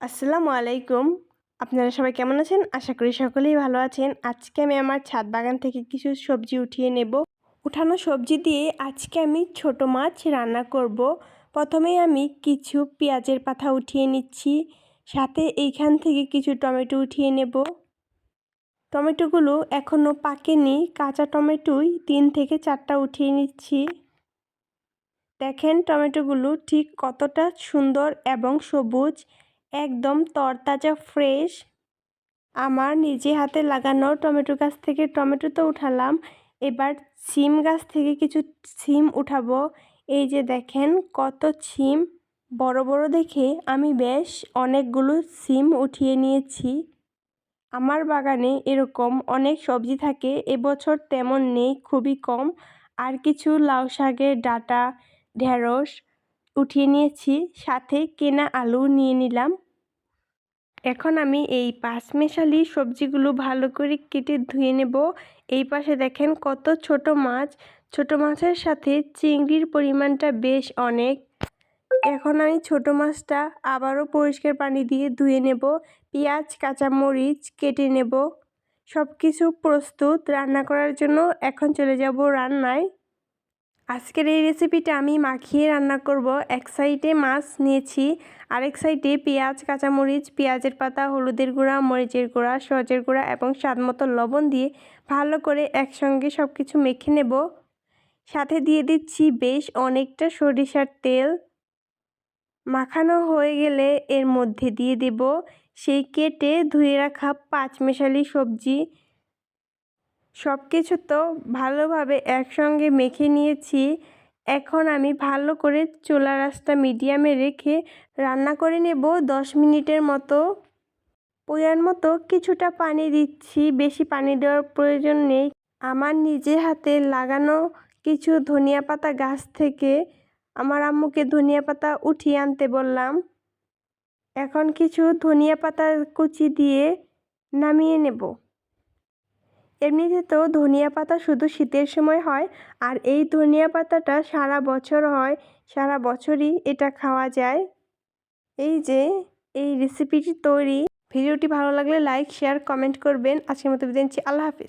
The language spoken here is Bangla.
আসসালামু আলাইকুম। আপনারা সবাই কেমন আছেন? আশা করি সকলেই ভালো আছেন। আজকে আমি আমার ছাদ বাগান থেকে কিছু সবজি উঠিয়ে নেব। উঠানো সবজি দিয়ে আজকে আমি ছোট মাছ রান্না করব। প্রথমে আমি কিছু পেঁয়াজের পাতা উঠিয়ে নিচ্ছি। সাথে এইখান থেকে কিছু টমেটো উঠিয়ে নেব। টমেটোগুলো এখনও পাকেনি। কাঁচা টমেটোই তিন থেকে চারটা উঠিয়ে নিচ্ছি। দেখেন টমেটোগুলো ঠিক কতটা সুন্দর এবং সবুজ। একদম তরতাজা ফ্রেশ আমার নিজে হাতে লাগানো টমেটো গাছ থেকে টমেটো তো উঠালাম। এবার সিম গাছ থেকে কিছু সিম উঠাবো। এই যে দেখেন কত সিম বড় বড় দেখে আমি বেশ অনেকগুলো সিম উঠিয়ে নিয়েছি। আমার বাগানে এরকম অনেক সবজি থাকে, এবছর তেমন নেই, খুবই কম। আর কিছু লাউ শাকের ডাটা, ঢেঁড়স উঠিয়ে নিয়েছি, সাথে কেনা আলু নিয়ে নিলাম। এখন আমি এই পাঁচমেশালি সবজিগুলো ভালো করে কেটে ধুয়ে নেব। এই পাশে দেখেন কত ছোট মাছ। ছোট মাছের সাথে চিংড়ির পরিমাণটা বেশ অনেক। এখন আমি ছোট মাছটা আবারও পরিষ্কার পানি দিয়ে ধুয়ে নেব। পেঁয়াজ, কাঁচামরিচ কেটে নেব। সব কিছু প্রস্তুত। রান্না করার জন্য এখন চলে যাব রান্নায়। আজকের এই রেসিপিটা আমি মাখিয়ে রান্না করব। এক সাইডে মাছ নিয়েছি, আরেক সাইডে পেঁয়াজ, কাঁচামরিচ, পেঁয়াজের পাতা, হলুদের গুঁড়া, মরিচের গুঁড়া, সজের গুঁড়া এবং স্বাদ মতো লবণ দিয়ে ভালো করে একসঙ্গে সব কিছু মেখে নেব। সাথে দিয়ে দিচ্ছি বেশ অনেকটা সরিষার তেল। মাখানো হয়ে গেলে এর মধ্যে দিয়ে দেব সেই কেটে ধুয়ে রাখা পাঁচমেশালি সবজি। সব কিছু তো ভালোভাবে একসঙ্গে মেখে নিয়েছি। এখন আমি ভালো করে চুলা রাসটা মিডিয়ামে রেখে রান্না করে নেব দশ মিনিটের মতো। পোয়ার মতো কিছুটা পানি দিচ্ছি, বেশি পানি দেওয়ার প্রয়োজন নেই। আমার নিজে হাতে লাগানো কিছু ধনিয়া পাতা গাছ থেকে আমার আম্মুকে ধনিয়া পাতা উঠিয়ে আনতে বললাম। এখন কিছু ধনিয়া পাতা কুচি দিয়ে নামিয়ে নেব। এমনিতে তো ধনিয়া পাতা শুধু শীতের সময় হয় আর এই ধনিয়া পাতাটা সারা বছর হয়, সারা বছরই এটা খাওয়া যায়। এই যে, এই রেসিপিটি তৈরি। ভিডিওটি ভালো লাগলে লাইক শেয়ার কমেন্ট করবেন। আজকের মতো বিদায় আল্লাহ হাফিজ।